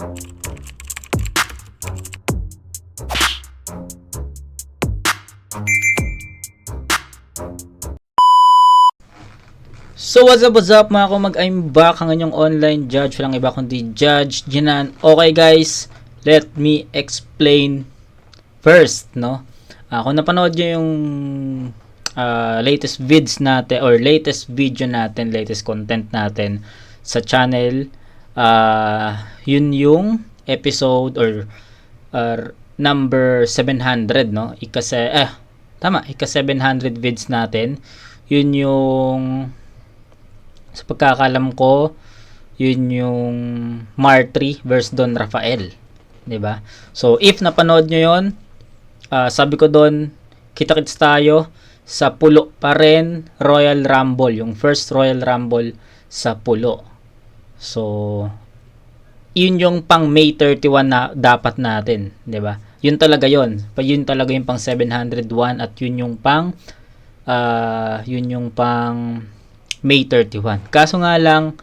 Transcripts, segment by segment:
So what's up, what's up mga kumag? I'm back. Ang inyong online judge. Walang iba kundi Judge Jinan. Okay guys, let me explain first no? Ah, Kung napanood nyo yung ah, latest vids natin or latest video natin, latest content natin sa channel ah, Yun yung episode or or number 700 no ikase eh tama ika 700 vids natin yun yung sa pagkakalam ko, yun yung Martry versus Don Rafael. 'Di ba? So, if napanood nyo yun, ah, sabi ko doon, kita-kits tayo sa pulo pa rin Royal Rumble, yung first Royal Rumble sa pulo. So, yun yung pang May 31 na dapat natin, 'di ba? Yun talaga yun. Pa yun talaga yung pang 701 at yun yung pang ah yun yung pang May 31. Kaso nga lang,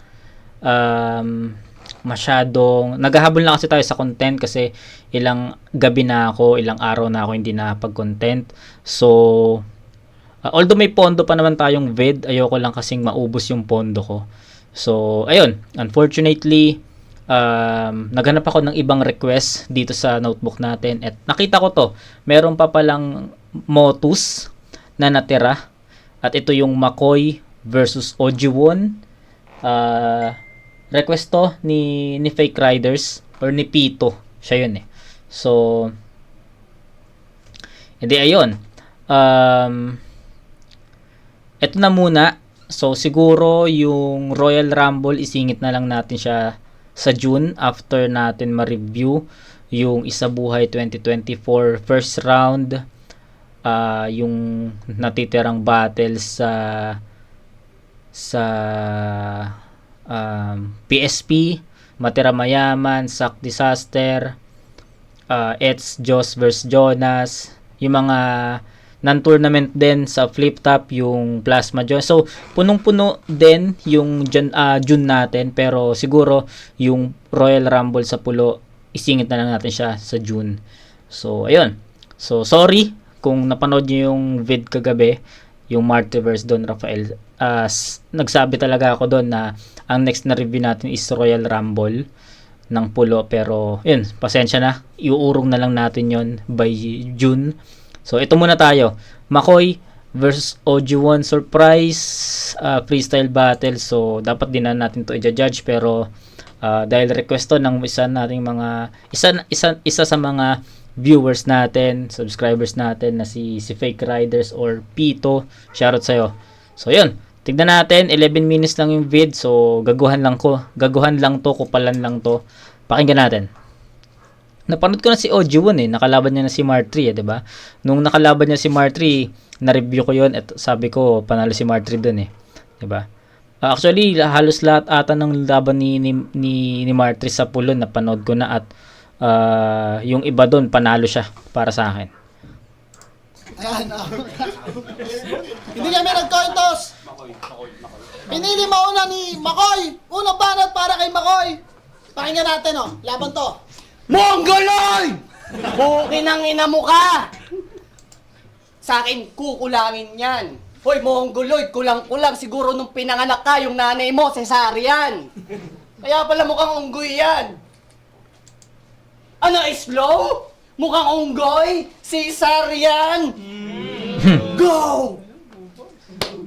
um, masyadong, naghahabol lang kasi tayo sa content kasi ilang gabi na ako, ilang araw na ako hindi nakapag-content. So, uh, although may pondo pa naman tayong vid, ayoko lang kasing maubos yung pondo ko. So, ayun, unfortunately, um, naghanap ako ng ibang request dito sa notebook natin at nakita ko to, meron pa palang Motus na natira at ito yung Makoy versus Ojiwon. Uh, request to ni, ni Fake Riders or ni Pito. Siya yun eh. So, hindi ayun. Um, ito na muna. So, siguro yung Royal Rumble, isingit na lang natin siya sa June after natin ma-review yung Isa Buhay 2024 first round uh, yung natitirang battles sa sa um, PSP, Matira Mayaman, Sack Disaster, uh, Eds Joss vs Jonas, yung mga non-tournament din sa flip top yung Plasma Jones. So, punong-puno din yung June, uh, June natin pero siguro yung Royal Rumble sa pulo isingit na lang natin siya sa June. So, ayun. So, sorry kung napanood niyo yung vid kagabi, yung Martyverse Don Rafael. Uh, nagsabi talaga ako doon na ang next na review natin is Royal Rumble ng pulo pero yun, pasensya na. Iuurong na lang natin yon by June. So, ito muna tayo. Makoy versus OG1 surprise uh, freestyle battle. So, dapat din na natin to i-judge pero uh, dahil request to ng isa nating mga isa isa isa sa mga viewers natin, subscribers natin na si si Fake Riders or Pito. Shoutout sa iyo. So, 'yun. Tignan natin, 11 minutes lang yung vid. So, gaguhan lang ko. Gaguhan lang to, kupalan lang to. Pakinggan natin. Napanood ko na si OG1 eh. Nakalaban niya na si Martry eh, 'di ba? Nung nakalaban niya si Martry, na-review ko 'yon at sabi ko panalo si Martry doon eh. 'Di ba? Uh, actually, halos lahat ata ng laban ni ni, ni, ni Martry sa pulon napanood ko na at uh, yung iba doon panalo siya para sa akin. Ayan. Hindi kami nag-coin toss. Pinili mauna ni Makoy. Unang banat para kay Makoy. Pakinggan natin, oh. Laban to. Mongoloid! Bukin ang ina mo ka! Sa akin, kukulangin yan. Hoy, Mongoloid, kulang-kulang. Siguro nung pinanganak ka, yung nanay mo, cesarean. Kaya pala mukhang unggoy yan. Ano, slow? Mukhang unggoy? Cesarean? Go!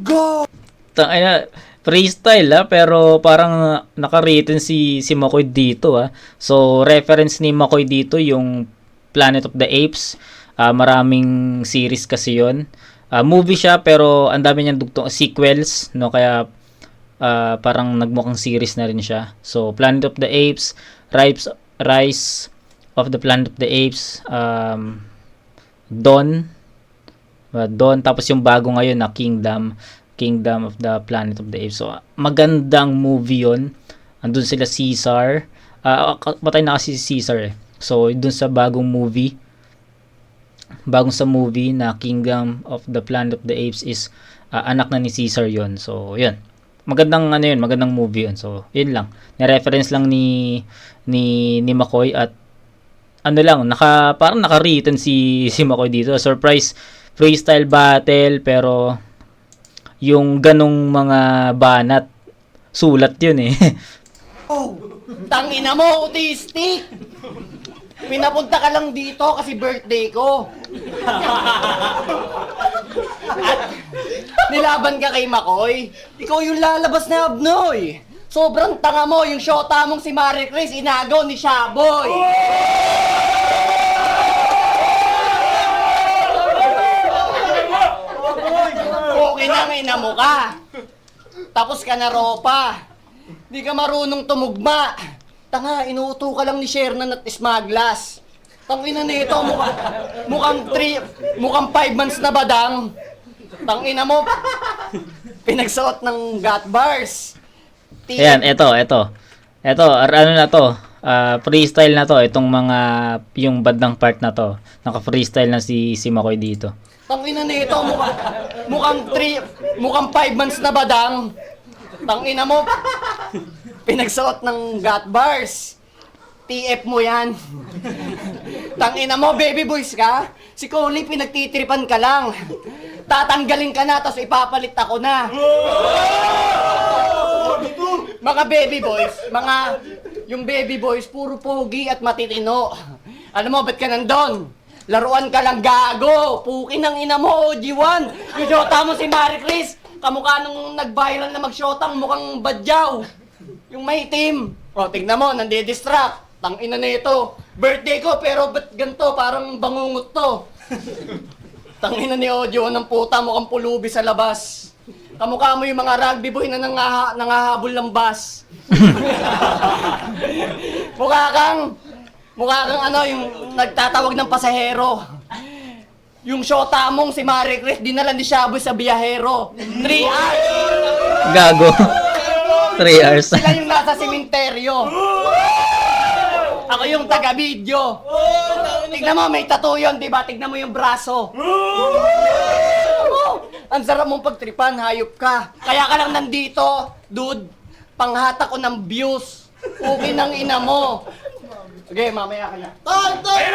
Go! Tangina, freestyle ah, pero parang naka-written si si Makoy dito ah. So reference ni Makoy dito yung Planet of the Apes. Ah, maraming series kasi 'yon. Ah, movie siya pero ang dami niyang dugtong sequels no kaya ah, parang nagmukhang series na rin siya. So Planet of the Apes, Rise Rise of the Planet of the Apes, um, Dawn, uh, Dawn tapos yung bago ngayon na Kingdom. Kingdom of the Planet of the Apes. So, magandang movie yon Andun sila Caesar. Uh, patay na kasi si Caesar eh. So, dun sa bagong movie, bagong sa movie na Kingdom of the Planet of the Apes is uh, anak na ni Caesar yon So, yun. magandang ano yun, magandang movie yun. So, yun lang. Ni-reference lang ni ni ni McCoy at ano lang, naka parang naka-written si si McCoy dito. Surprise freestyle battle pero yung ganong mga banat sulat yun eh. Oh, tangina mo, autistic! Pinapunta ka lang dito kasi birthday ko. At nilaban ka kay Makoy. Ikaw yung lalabas na abnoy. Sobrang tanga mo, yung shota mong si Marie Chris, inagaw ni Shaboy. Okay na, may mo ka. Tapos ka na ropa. Di ka marunong tumugma. Tanga, inuuto ka lang ni Shernan at Smaglas. Tangina nito, mukhang, mukhang three, mukhang five months na badang. Tangina mo, pinagsuot ng gat bars. Ti- Ayan, eto, eto. Eto, ar- ano na to? ah, freestyle na to. Itong mga, yung bandang part na to. Naka-freestyle na si, si Makoy dito. Tangina nito, mukhang, mukhang three, mukhang five months na badang. Tangina mo, pinagsuot ng gat bars. TF mo yan. Tangina mo, baby boys ka? Si Coley, pinagtitripan ka lang. Tatanggalin ka na, tapos ipapalit ako na. Mga baby boys, mga, yung baby boys, puro pogi at matitino. Alam mo, ba't ka nandun? Laruan ka lang gago! Pukin ng ina mo, OG1! Yung shota mo si Marie Chris, kamukha nung nag-viral na mag-shotang mukhang badyaw. Yung may team. O, tignan mo, nandi-distract. Tang ina na ito. Birthday ko, pero ba't ganito? Parang bangungot to. Tang ina ni Ojo ng puta, mukhang pulubi sa labas. Kamukha mo yung mga rugby boy na nangaha, nangahabol ng bus. mukha kang, mukha kang ano, yung nagtatawag ng pasahero. Yung shota mong si Marie Chris, dinala ni Shabu sa biyahero. 3 hours! Gago. 3 hours. Sila yung nasa sementeryo. Ako yung taga-video. Tignan mo, may tattoo yun, di ba? Tignan mo yung braso. Ang sarap mong pagtripan, hayop ka. Kaya ka lang nandito, dude. Panghata ko ng views. Okay ng ina mo. Sige, mamaya ka na. Time, time!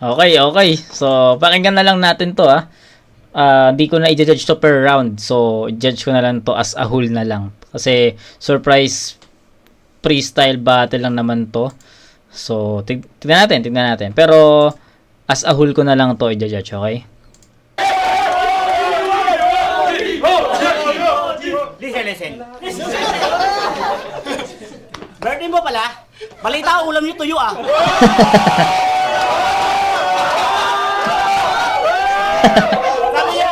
Okay, okay. So, pakinggan na lang natin to ah. Ah, di ko na i-judge to per round. So, judge ko na lang to as a whole na lang. Kasi, surprise freestyle battle lang naman to. So, tig tignan natin, tignan natin. Pero, as a whole ko na lang to i-judge, okay? Listen, listen. Birthday mo pala? Balita ko ulam niyo tuyo ah. sabi niya,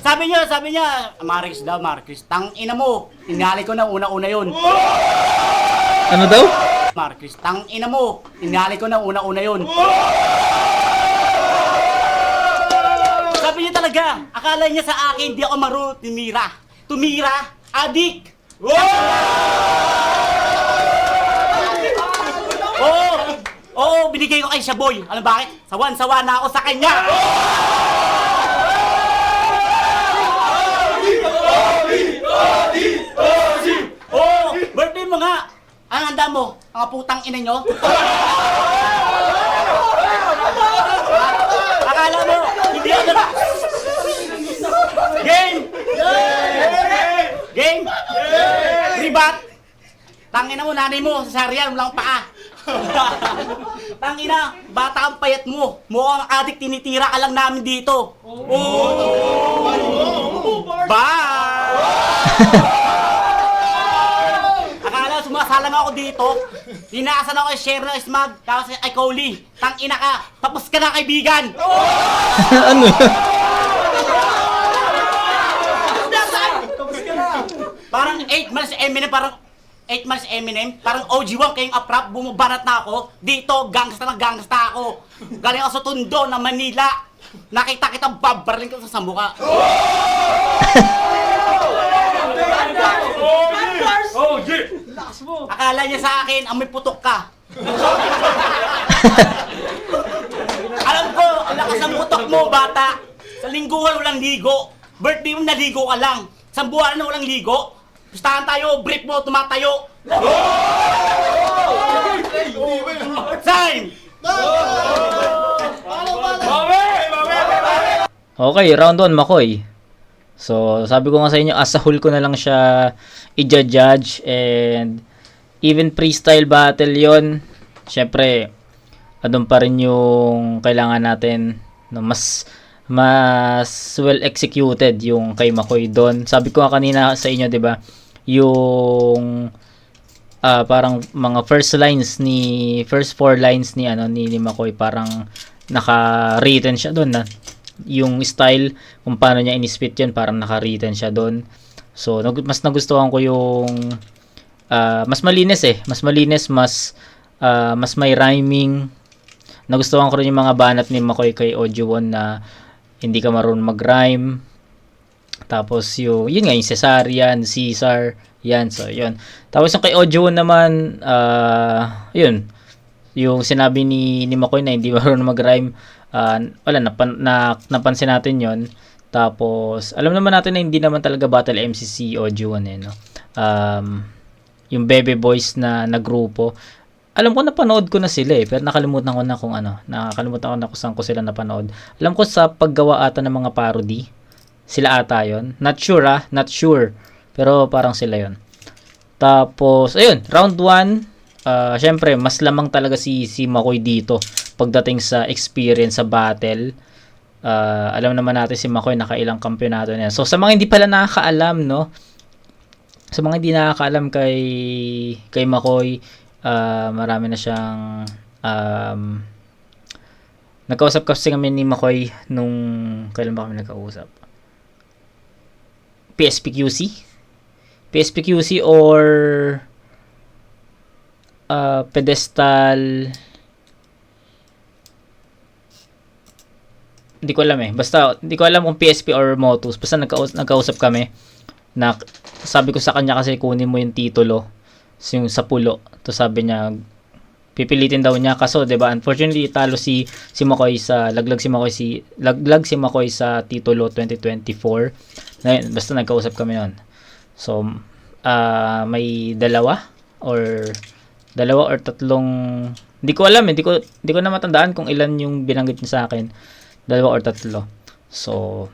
sabi niya, sabi niya, Maris daw, Marcus. Tang ina mo, tingali ko na una-una yun. Ano daw? Marcus, tang ina mo, tingali ko na una-una yun. Sabi niya talaga, akala niya sa akin, di ako marunong tumira. Tumira, adik! Oo! Oo, binigay ko kay Shaboy. Alam bakit? Sawan-sawa na ako sa kanya! Oo! Birthday mo nga! Ang handa mo? Ang putang ina nyo? Akala mo, hindi ako na... Game! Game! Ribat! Tangina mo, nanay mo, sa sariyan, walang paa. Tangina, bata ang payat mo. Mukhang adik tinitira ka lang namin dito. Bye! Akala sumasalang ako dito. Dinaasan ako kay Share na Smag, tapos kay Coley. Tangina ka, tapos ka na kaibigan. ano yun? Parang 8 months Eminem, parang 8 months Eminem, parang OG1 kayong aprap, bumabanat na ako. Dito, gangsta na gangsta ako. Galing ako sa Tondo na Manila. Nakita kita babarling ko sa mukha. Akala niya sa akin, amoy putok ka. Alam ko, ang lakas ng putok mo, bata. Sa lingguhan walang ligo. Birthday mo naligo ka lang. Isang buwan na walang ligo. Pistahan tayo, brief mo, tumatayo. Sign! Okay, round 1, Makoy. So, sabi ko nga sa inyo, as a whole ko na lang siya i-judge and even freestyle battle yon syempre, andun pa rin yung kailangan natin no, mas mas well executed yung kay Makoy doon. Sabi ko nga kanina sa inyo, 'di ba? Yung ah, parang mga first lines ni first four lines ni ano ni, ni Makoy parang naka-written siya doon na yung style kung paano niya inispit yun parang naka-written siya doon so nag- mas nagustuhan ko yung ah, mas malinis eh. Mas malinis mas ah, mas may rhyming. Nagustuhan ko rin yung mga banat ni Makoy kay Ojuwon na hindi ka marunong mag-rhyme tapos yung, yun nga, yung Cesarean, Caesar, yan, so yun. Tapos yung kay Ojuwon naman, ah, yun, yung sinabi ni, ni Makoy na hindi marunong mag-rhyme, ah, wala, napan, na, napansin natin yon Tapos, alam naman natin na hindi naman talaga battle MC si Ojuwon eh, no? Um, yung Bebe Boys na, na grupo, alam ko napanood ko na sila eh, pero nakalimutan ko na kung ano, nakakalimutan ko na kung saan ko sila napanood. Alam ko sa paggawa ata ng mga parody, sila ata yon Not sure ah, not sure. Pero parang sila yon Tapos, ayun, round 1, ah syempre, mas lamang talaga si, si Makoy dito pagdating sa experience sa battle. Ah, alam naman natin si Makoy nakailang kampyonato na. So, sa mga hindi pala nakakaalam, no, sa mga hindi nakakaalam kay kay Makoy, ah, marami na siyang um, nagkausap kasi kami ni Makoy nung kailan ba kami nagkausap? PSPQC? PSPQC or uh, pedestal hindi ko alam eh. Basta, hindi ko alam kung PSP or Motus. Basta nagkaus- nagkausap kami na sabi ko sa kanya kasi kunin mo yung titulo yung sa pulo. To sabi niya pipilitin daw niya. Kaso 'di ba unfortunately talo si si Makoy sa laglag si Makoy si laglag si Makoy sa titulo 2024 na basta nagkausap kami noon. So ah may dalawa or dalawa or tatlong hindi ko alam hindi ko hindi ko na matandaan kung ilan yung binanggit niya sa akin. Dalawa or tatlo. So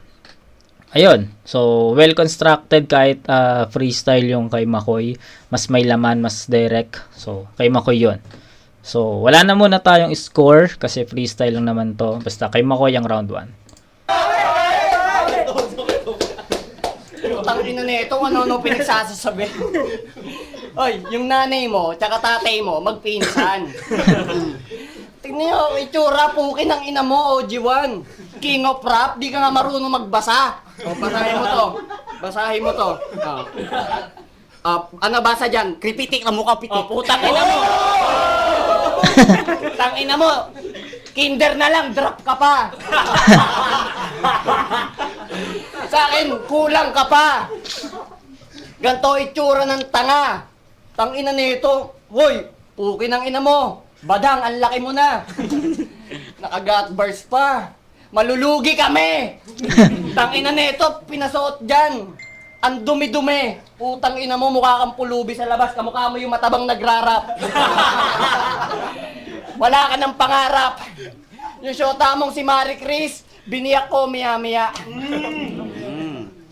ayun. So well constructed kahit ah, freestyle yung kay Makoy. Mas may laman mas direct. So kay Makoy yon So, wala na muna tayong score kasi freestyle lang naman to. Basta kay Makoy ang round 1. Putang ina nito, ano no pinagsasasabi. Oy, yung nanay mo, tsaka tatay mo, magpinsan. Tingnan nyo, itsura, pukin ng ina mo, OG1. King of rap, di ka nga marunong magbasa. O, basahin mo to. Basahin mo to. Oh. Ah, ano basa dyan? Kripitik na mukha pitik. Oh, putang ina mo. putang ina mo. Kinder na lang, drop ka pa. Sa akin, kulang ka pa. Ganto itsura ng tanga. Tang ina nito. Hoy, puki ng ina mo. Badang, ang laki mo na. Nakagat bars pa. Malulugi kami. Tang ina nito, pinasuot dyan. Ang dumi-dumi. Putang ina mo, mukha kang pulubi sa labas. Kamukha mo yung matabang nagrarap. Wala ka ng pangarap. Yung shota mong si Marie Chris, biniyak ko miya-miya.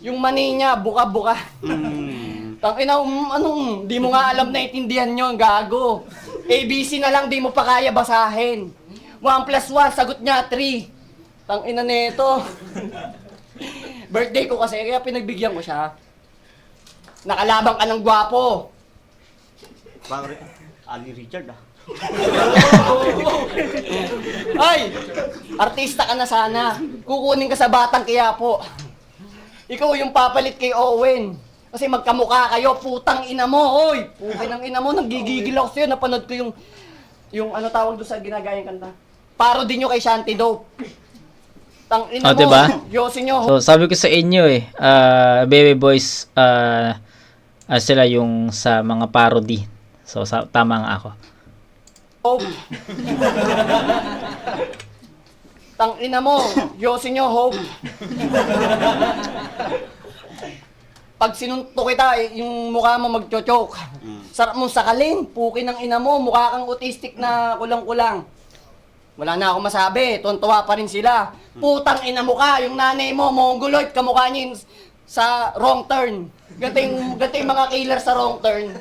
Yung mani niya, buka-buka. Tang ina, um, anong, di mo nga alam na itindihan nyo, ang gago. ABC na lang, di mo pa kaya basahin. 1 plus 1, sagot niya 3. Tang ina nito. Birthday ko kasi, kaya pinagbigyan ko siya. Nakalabang ka ng gwapo. Parang Ali Richard ah. Ay! Artista ka na sana. Kukunin ka sa batang Quiapo. Ikaw yung papalit kay Owen. Kasi magkamukha kayo, putang ina mo, oy! Putang ng ina mo, nagigigil ako sa'yo. Napanood ko yung, yung ano tawag doon sa ginagayang kanta. Parody nyo kay Shanty Dope. Tang ina Oh, mo, diba? yosin nyo. So, sabi ko sa inyo eh, ah, Baby Boys, ah, ah, sila yung sa mga parody. So, sa, tama nga ako. Hope. Tang ina mo, yosin nyo, Hope. pag sinuntok kita, eh, yung mukha mo magchochok. Sarap mong sakalin, puki ng ina mo, mukha kang autistic na kulang-kulang. Wala na ako masabi, tuntua pa rin sila. Putang ina mo ka, yung nanay mo, mongoloid, kamukha niya sa wrong turn. Gating, gating mga killer sa wrong turn.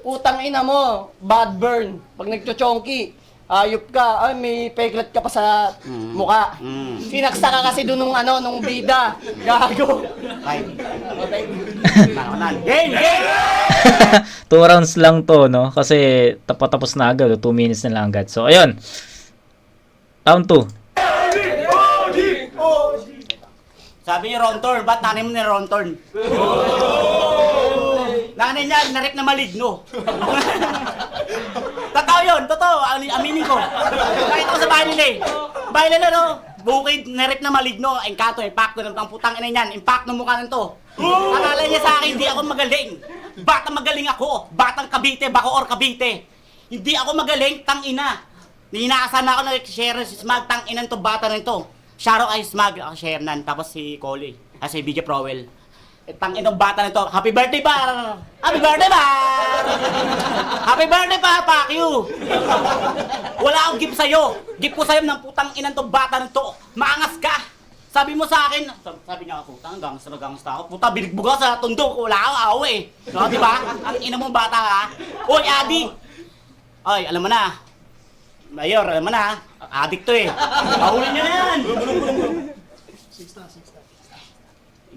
Putang ina mo, bad burn. Pag nagchochonki, ayop ka, ay may peglet ka pa sa mukha. Mm. Sinaksa ka kasi dun nung ano, nung bida. Gago. Ay. Tanawanan. Game! Game! Two rounds lang to, no? Kasi tapos na agad. 2 minutes na lang agad. So, ayun. Round 2. Sabi niyo Rontorn, ba't nanay mo ni Rontorn? nanay niya, narip na maligno. totoo yun, totoo. Aminin ko. Nakita ko sa bahay nila eh. Bahay nila no, bukid, narip na maligno. Engkanto, impacto ng tang putang ina niyan. Impact ng mukha nito. Akala niya sa akin, hindi ako magaling. Batang magaling ako. Batang Cavite, Bacoor Cavite. Hindi ako magaling, tang ina. Ninaasan na ako nag-share si Smag, tang ina to bata na ito. Sharo ay Smag, ako share nan. Tapos si Coley, ah, si BJ Prowell. Eh, tang inong bata nito. Happy birthday pa! Happy birthday pa! Happy birthday pa, fuck you! Wala akong gift sa'yo. Gift ko sa'yo ng putang inang to bata nito. Maangas ka! Sabi mo sa akin, sabi, niya ako, tang gangsta na gangsta ako. Puta, biligbog ako sa tundo. Wala akong awa eh. No, di ba? Ang ina mong bata ha. Oy, Adi! Ay, alam mo na. Mayor, alam mo na. Addict to eh. Mahulin niyo na yan.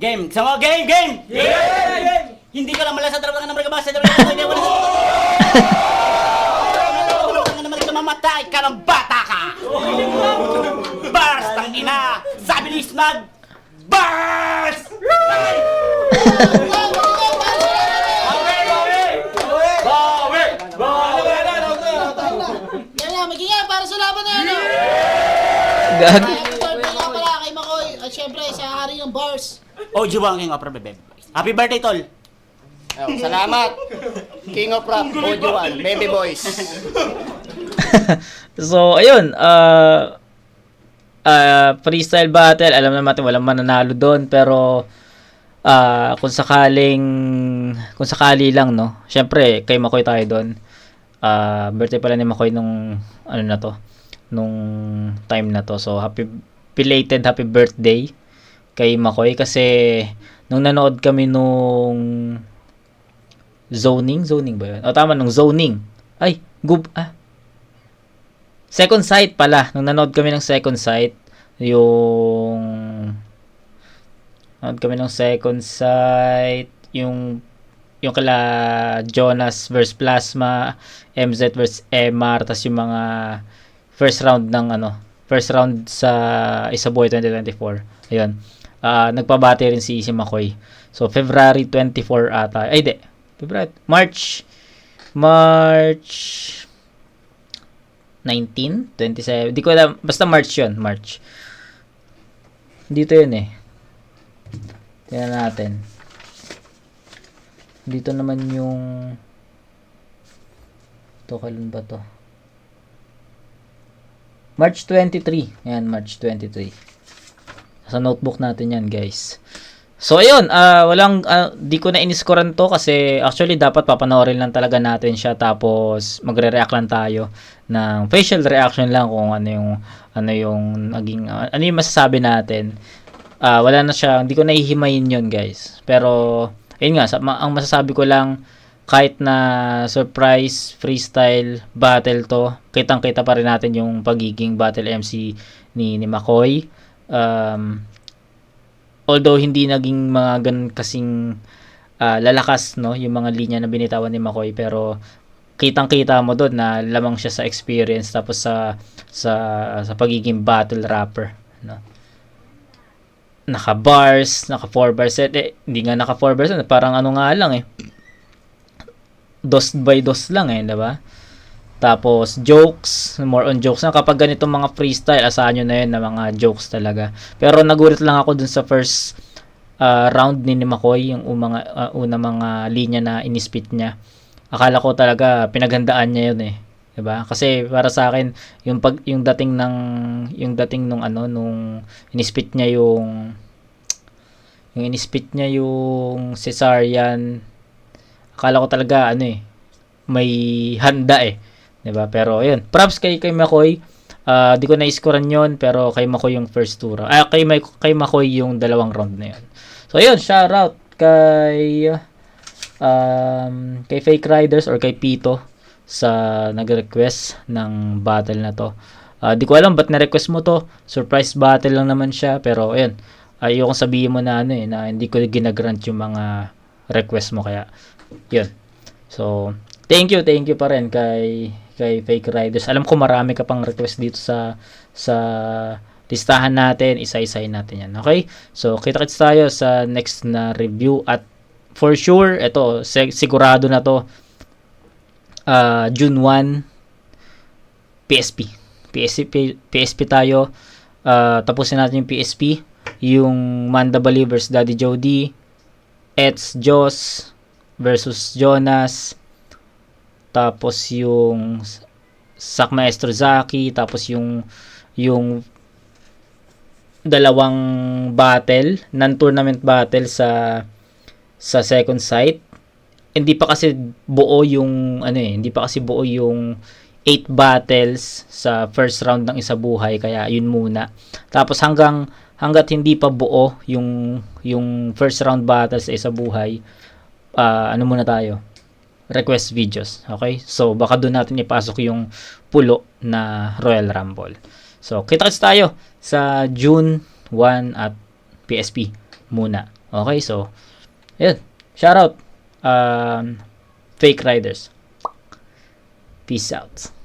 Game. Sa mga game, game! Game! Hindi ka lang mala sa dalawa ng mga sa dalawa ng mga wala sa Ka ito mamatay ka ng bata ka! Bars, tang ina! Sabi ni Smag, Bars! Magiging para sa laban na yan. oh. Gag. Nga pala kay Makoy. At syempre, sa hari ng bars. Oh, Jubang King of Rap, bebe. Happy birthday, tol! Oh, salamat. King of Rap, Ojuan, Baby Boys. so, ayun. Uh, uh, freestyle battle. Alam naman natin, walang mananalo doon. Pero, uh, kung sakaling, kung sakali lang, no? Siyempre, kay Makoy tayo doon. Uh, birthday pala ni Makoy nung, ano na to, nung time na to. So, happy, belated happy birthday kay Makoy. Kasi, nung nanood kami nung zoning, zoning ba yun? O, tama, nung zoning. Ay, gub, ah, Second sight pala. Nung nanood kami ng second sight, yung nanood kami ng second sight, yung yung kala Jonas versus Plasma, MZ versus MR, tas yung mga first round ng ano, first round sa Isaboy 2024. Ayun. Ah, nagpabati rin si si Makoy. So February 24 ata. Ay, di. February March March 19, 27, di ko alam, basta March yun, March. Dito yun eh. Tingnan natin. Dito naman yung to kailan ba to? March 23. Yan, March 23. Sa notebook natin yan, guys. So ayun, ah walang ah, di ko na iniskoran to kasi actually dapat papanoorin lang talaga natin siya tapos magre-react lang tayo ng facial reaction lang kung ano yung ano yung naging ah, ano yung masasabi natin. Ah wala na siya, hindi ko nahihimayin yun, guys. Pero ayun nga, sa, ma- ang masasabi ko lang kahit na surprise freestyle battle to, kitang-kita pa rin natin yung pagiging battle MC ni ni Makoy. Um, although hindi naging mga ganun kasing ah, lalakas no yung mga linya na binitawan ni McCoy pero kitang-kita mo doon na lamang siya sa experience tapos sa sa sa pagiging battle rapper no naka bars naka 4 bars set eh, hindi nga naka 4 bars parang ano nga lang eh dos by dos lang eh, 'di ba? Tapos jokes, more on jokes na kapag ganitong mga freestyle, asahan nyo na yun na mga jokes talaga. Pero nagulat lang ako dun sa first uh, round ni, ni McCoy, yung mga uh, una mga linya na inispit niya. Akala ko talaga pinaghandaan niya yun eh. 'Di ba? Kasi para sa akin, yung pag yung dating ng yung dating nung ano nung inispit niya yung Yung inispit niya yung cesarean. Akala ko talaga ano eh, may handa eh. 'Di ba? Pero ayun, props kay kay McCoy. Ah, di ko na-scorean 'yon pero kay McCoy yung first two round. Ah, kay kay McCoy yung dalawang round na 'yon. So ayun, shout out kay um, kay Fake Riders or kay Pito sa nag-request ng battle na to. Ah, di ko alam ba't na-request mo to. Surprise battle lang naman siya pero ayun. Ayoko sabihin mo na ano eh na hindi ko ginagrant yung mga request mo kaya yun. So, thank you, thank you pa rin kay kay Fake Riders. Alam ko marami ka pang request dito sa sa listahan natin, isa-isahin natin yan. Okay? So, kita-kits tayo sa next na review at for sure, ito, sig- sigurado na to ah, June 1 PSP. PSP PSP tayo. Ah, tapusin natin yung PSP, yung Manda Believers Daddy Jody, Ets Joss versus Jonas. Tapos yung Sak Maestro Zaki, tapos yung yung dalawang battle, non-tournament battle sa sa second site. Hindi pa kasi buo yung ano eh, hindi pa kasi buo yung 8 battles sa first round ng isa buhay kaya yun muna. Tapos hanggang hangga't hindi pa buo yung yung first round battle sa isa buhay, ah, ano muna tayo? Request videos, okay? So baka doon natin ipasok yung pulo na Royal Rumble. So kita-kits tayo sa June 1 at PSP muna. Okay? So yun. Shout out um, Fake Riders. Peace out.